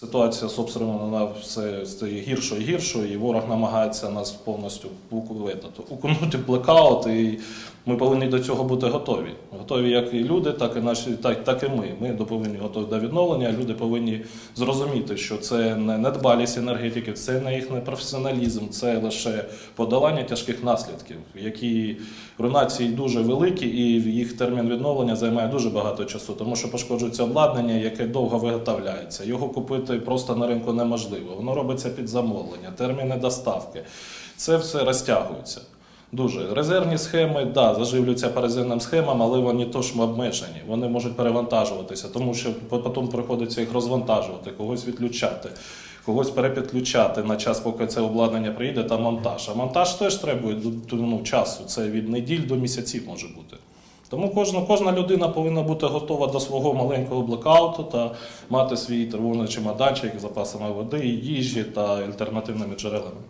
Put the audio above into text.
Ситуація з вона все стає гіршою і гіршою, і ворог намагається нас повністю виконати, укунути блекаут, і ми повинні до цього бути готові. Готові як і люди, так і наші, так, так і ми. Ми повинні готові до відновлення. Люди повинні зрозуміти, що це не недбалість енергетики, це не їх непрофесіоналізм, це лише подолання тяжких наслідків, які руйнації дуже великі, і їх термін відновлення займає дуже багато часу, тому що пошкоджується обладнання, яке довго виготовляється. Його купити просто на ринку неможливо. Воно робиться під замовлення, терміни доставки. Це все розтягується. Дуже резервні схеми, да, заживлюються по резервним схемам, але вони теж обмежені. Вони можуть перевантажуватися, тому що потім приходиться їх розвантажувати, когось відключати, когось перепідключати на час, поки це обладнання приїде, та монтаж. А монтаж теж требує ну, часу. Це від неділь до місяців може бути. Тому кожна, кожна людина повинна бути готова до свого маленького блокауту та мати свій тривожний чемоданчик з запасами води, їжі та альтернативними джерелами.